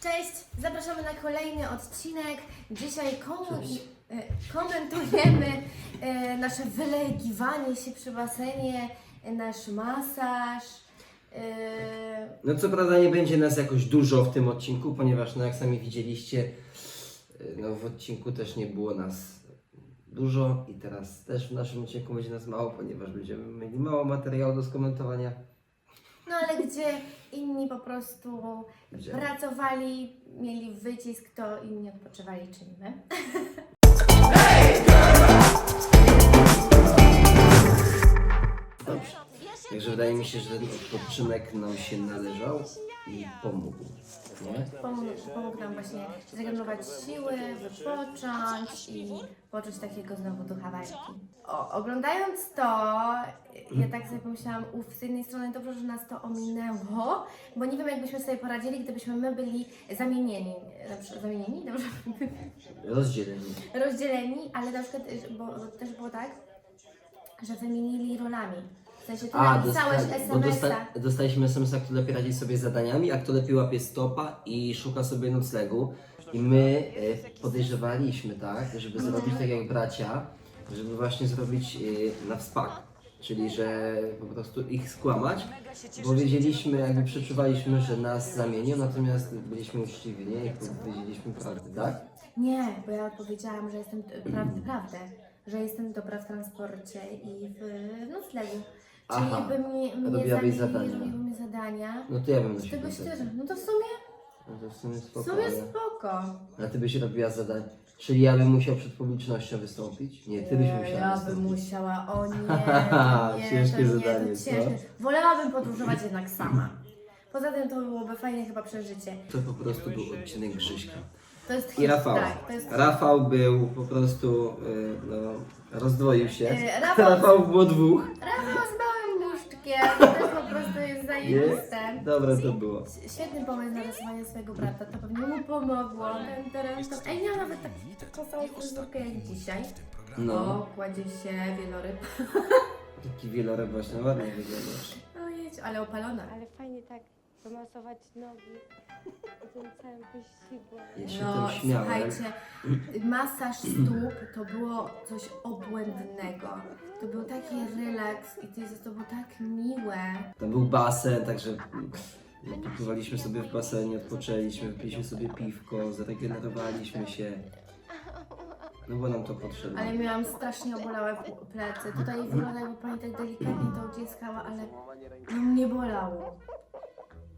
Cześć, zapraszamy na kolejny odcinek. Dzisiaj kom- e, komentujemy e, nasze wylegiwanie się przy basenie, e, nasz masaż. No co prawda nie będzie nas jakoś dużo w tym odcinku, ponieważ no jak sami widzieliście, y, no w odcinku też nie było nas dużo i teraz też w naszym odcinku będzie nas mało, ponieważ będziemy mieli mało materiału do skomentowania. No ale gdzie inni po prostu Gdzie? pracowali, mieli wycisk, to inni odpoczywali, czyli my. Dobrze. Także wydaje mi się, że ten odpoczynek nam się należał i pomógł. Nie? Pomógł, pomógł nam właśnie zregenerować siły, wypocząć i poczuć takiego znowu ducha walki. O, oglądając to, ja tak sobie pomyślałam, uf, z jednej strony dobrze, że nas to ominęło, bo nie wiem, jakbyśmy sobie poradzili, gdybyśmy my byli zamienieni. Na przykład, zamienieni? Dobrze? Rozdzielenie. Rozdzieleni, ale na przykład, bo też było tak, że wymienili rolami. W sensie ty A, napisałeś dosta- bo dosta- SMS-a. dostaliśmy SMS-a, kto lepiej radzi sobie z zadaniami, a kto lepiej łapie stopa i szuka sobie noclegu. I my e, podejrzewaliśmy, tak, żeby zrobić tak jak bracia, żeby właśnie zrobić e, na wspak. Czyli, że po prostu ich skłamać, bo wiedzieliśmy, jakby przeczuwaliśmy, że nas zamienią, natomiast byliśmy uczciwi, nie? I powiedzieliśmy prawdę, tak? Nie, bo ja powiedziałam, że jestem prawdę, prawdę, że jestem dobra w transporcie i w noclegu. Czyli Aha, by mnie, mnie robiłabyś zadania. robiły mi zadania. No to ja bym Z tego szczerze, no to w sumie, No to w sumie w spoko, sumie ale... spoko. A ty byś robiła zadanie. Czyli ja bym musiał przed publicznością wystąpić? Nie, ty byś Nie, musiała Ja bym wystąpić. musiała, o nie, to nie, Ciężkie to nie, zadanie, to co? ciężkie. Wolałabym podróżować jednak sama. Poza tym to byłoby fajne chyba przeżycie. To po prostu był odcinek Grzyśka. To jest I Rafał. Tak, to jest Rafał był po prostu, y, no, rozdwoił się. E, Rafał- Rafał było dwóch. Rafał to po prostu jest Jest? zajebiste. Dobre to było. Świetny pomysł na rysowanie swojego brata, to pewnie mu pomogło. Ten, teraz, to... Ej, miałam nawet tak- taką samą fryzurkę jak dzisiaj. No, O, kładzie się wieloryb. taki wieloryb właśnie ładnie wyglądasz. Ojej, ale opalona. Ale fajnie tak wymasować nogi i tym całym wyścigu. Ja się No, tym śmiałem. słuchajcie, masaż stóp to było coś obłędnego. To był taki relaks i to, jest, to było tak miłe. Tam był basen, także mm, popływaliśmy sobie w basenie, odpoczęliśmy, wypiliśmy sobie piwko, zregenerowaliśmy się. No bo nam to potrzebne. Ale miałam strasznie obolałe p- plecy. Tutaj wygląda jakby pani tak delikatnie to odciskała, ale no mnie bolało.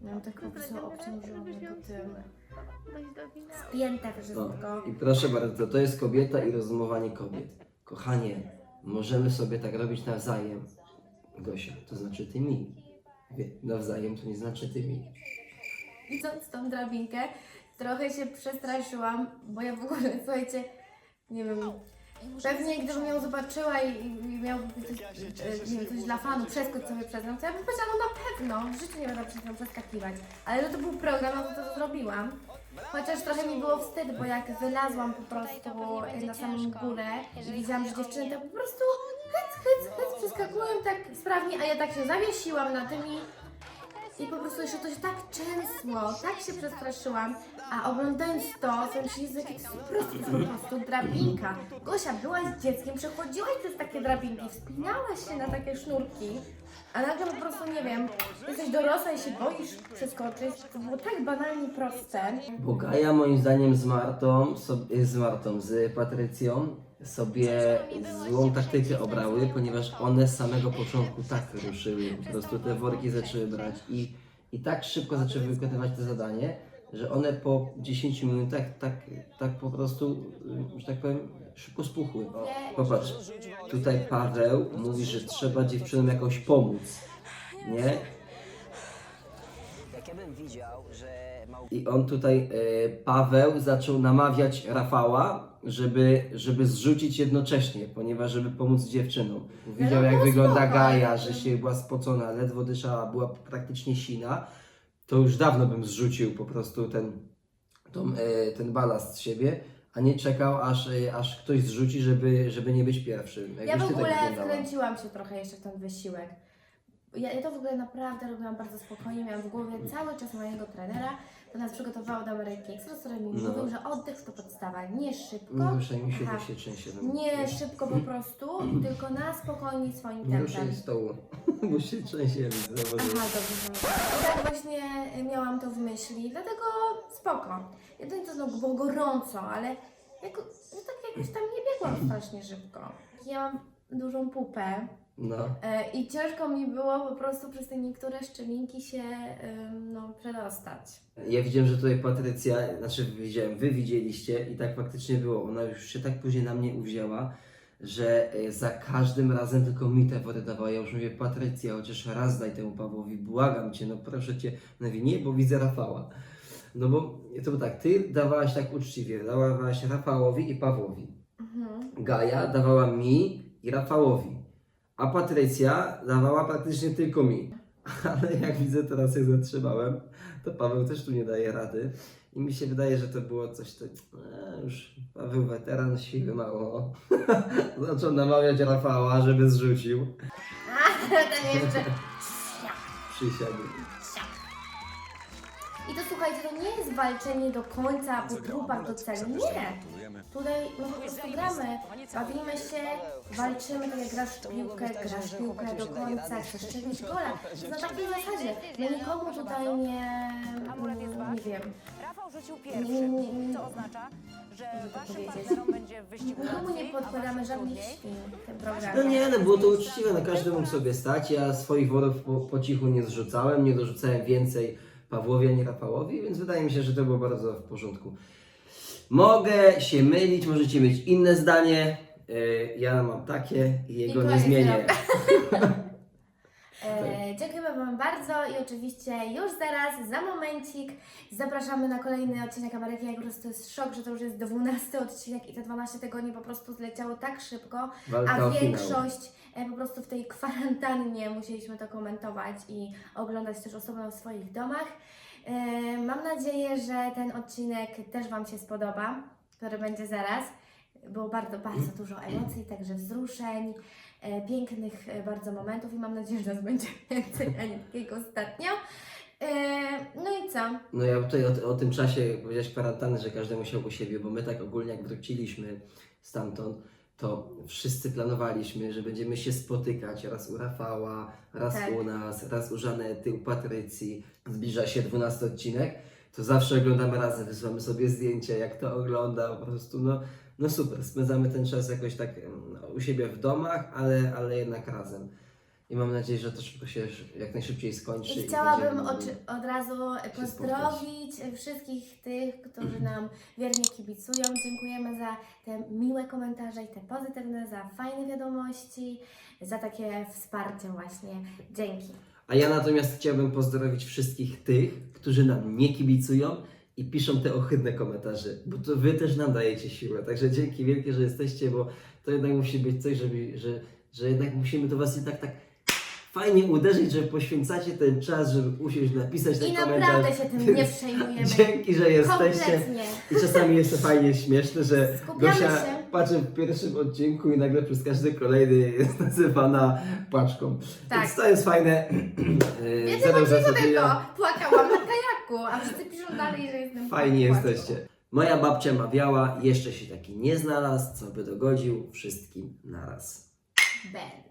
Miałam tak po prostu obciążone po wina. Spięte No. wszystko. I proszę bardzo, to jest kobieta i rozumowanie kobiet. Kochanie, możemy sobie tak robić nawzajem. Gosia, to znaczy ty mi. Wie, nawzajem to nie znaczy ty mi. Widząc tą drabinkę, trochę się przestraszyłam, bo ja w ogóle, słuchajcie, nie wiem, pewnie gdybym ją zobaczyła i, i miał coś, e, nie wiem, coś dla fanu, przeskoczyć sobie przez nią, to ja bym powiedziała, no na pewno, w życiu nie będę przez nią przeskakiwać. Ale no to był program, no to to zrobiłam. Chociaż trochę mi było wstyd, bo jak wylazłam po prostu na samą górę i widziałam, że dziewczyny tak po prostu hyc, hyc, hyc przeskakują tak sprawnie, a ja tak się zawiesiłam na tym i i po prostu jeszcze to się tak częsło, tak się przestraszyłam, a oglądając to, sobie to jest po prostu, po prostu drabinka. Gosia, byłaś dzieckiem, przechodziłaś przez takie drabinki, wspinałaś się na takie sznurki, a nagle po prostu, nie wiem, jesteś dorosła i się boisz przeskoczyć. To było tak banalnie proste. Bo Gaja moim zdaniem z Martą, z Martą, z Patrycją sobie złą taktykę obrały, ponieważ one z samego początku tak ruszyły, po prostu te worki zaczęły brać i, i tak szybko zaczęły wykonywać to zadanie, że one po 10 minutach tak, tak po prostu, że tak powiem, szybko spuchły. Popatrz, tutaj Paweł mówi, że trzeba dziewczynom jakoś pomóc, nie? Jak ja bym widział, że mał... I on tutaj, e, Paweł, zaczął namawiać Rafała, żeby, żeby zrzucić jednocześnie, ponieważ żeby pomóc dziewczynom. Widział no jak było wygląda Gaja, że się była spocona, ledwo dyszała, była praktycznie sina. To już dawno bym zrzucił po prostu ten, tą, e, ten balast z siebie, a nie czekał, aż, e, aż ktoś zrzuci, żeby, żeby nie być pierwszym. Ja Jakbyś w tak ogóle wkręciłam się trochę jeszcze w ten wysiłek. Ja, ja to w ogóle naprawdę robiłam bardzo spokojnie, miałam w głowie cały czas mojego trenera, to nas przygotował do Ameryki Express, który mi No. mówił, że oddech to podstawa, nie szybko, Nie ruszaj mi się, Aha. się trzęsie. nie szybko po prostu, tylko na spokojnie swoim Nie tempem. ruszaj stołu, bo się trzęsie. Aha, dobrze. I tak właśnie miałam to w myśli, dlatego spoko. Jedynie to znowu było gorąco, ale jako, no tak jakoś tam nie biegłam strasznie szybko. Ja mam dużą pupę No. e, i ciężko mi było po prostu przez te niektóre szczelinki się em, no, przedostać. Ja widziałem, że tutaj Patrycja, znaczy widziałem, wy widzieliście i tak faktycznie było. Ona już się tak później na mnie uwzięła, że e, za każdym razem tylko mi te wody dawała. Ja już mówię, Patrycja, chociaż raz daj temu Pawłowi, błagam cię, no proszę cię. Ona mówi, nie, bo widzę Rafała. No bo to było tak, ty dawałaś tak uczciwie, dawałaś Rafałowi i Pawłowi. Mhm. Gaja dawała mi i Rafałowi, a Patrycja dawała praktycznie tylko mi. Ale jak widzę teraz, jak zatrzymałem, to Paweł też tu nie daje rady. I mi się wydaje, że to było coś, to e, już Paweł weteran siły mało. Zaczął namawiać Rafała, żeby zrzucił. A, ten jeszcze... Przysiadł. I to słuchajcie, to nie jest walczenie do końca, po trupach do celu. Nie! Tutaj no po prostu gramy, bawimy się, walczymy, tak jak grasz w piłkę, grasz w piłkę do końca, chcesz strzelić gola. Na takiej zasadzie. My nikomu tutaj nie, nie wiem, Rafał rzucił Nie, pierwszy, nie, nie. co oznacza, że to waszym powiedzieć? partnerom będzie w wyścigu nikomu nie łatwiej, a podkładamy waszym żadnych trudniej. świn w tym programie. No nie, no było to uczciwe, no każdy mógł sobie stać. Ja swoich worów po, po cichu nie zrzucałem, nie dorzucałem więcej Pawłowi ani Rafałowi, więc wydaje mi się, że to było bardzo w porządku. Mogę się mylić, możecie mieć inne zdanie. Yy, ja mam takie i jego nie koniec zmienię. E, dziękujemy Wam bardzo i oczywiście już zaraz, za momencik zapraszamy na kolejny odcinek Ameryki. Jak po prostu to jest szok, że to już jest 12 odcinek i te 12 tygodni po prostu zleciało tak szybko, Walka a finał. większość e, po prostu w tej kwarantannie musieliśmy to komentować i oglądać też osobno w swoich domach. E, mam nadzieję, że ten odcinek też Wam się spodoba, który będzie zaraz. Było bardzo, bardzo dużo emocji, także wzruszeń, e, pięknych e, bardzo momentów i mam nadzieję, że nas będzie więcej, a nie jak ostatnio. E, no i co? No ja tutaj o, o tym czasie, powiedziałeś kwarantanny, że każdy musiał u siebie, bo my tak ogólnie jak wróciliśmy stamtąd, to wszyscy planowaliśmy, że będziemy się spotykać raz u Rafała, raz Tak. u nas, raz u Żanety, u Patrycji. Zbliża się 12 odcinek, to zawsze oglądamy razem, wysyłamy sobie zdjęcia, jak to ogląda, po prostu no, no super, spędzamy ten czas jakoś tak em, u siebie w domach, ale, ale jednak razem. I mam nadzieję, że to szybko się jak najszybciej skończy. I chciałabym będziemy od, razu pozdrowić wszystkich tych, którzy nam wiernie kibicują. Dziękujemy za te miłe komentarze i te pozytywne, za fajne wiadomości, za takie wsparcie właśnie. Dzięki. A ja natomiast chciałbym pozdrowić wszystkich tych, którzy nam nie kibicują i piszą te ohydne komentarze, bo to wy też nam dajecie siłę. Także dzięki wielkie, że jesteście, bo to jednak musi być coś, żeby, że, że jednak musimy do was jednak tak fajnie uderzyć, że poświęcacie ten czas, żeby usiąść, napisać ten I komentarz. naprawdę się tym nie przejmujemy. Dzięki, że jesteście. Kompletnie. I czasami jest to fajnie śmieszne, że Skupiamy Gosia się. patrzy w pierwszym odcinku i nagle przez każdy kolejny jest nazywana paczką. Tak. Więc to jest fajne. Yy, Ja zero uzasadnienia. płakałam na kajaku, a wszyscy piszą dalej, że jestem Fajnie jesteście. Moja babcia mawiała, jeszcze się taki nie znalazł, co by dogodził wszystkim naraz. Ben.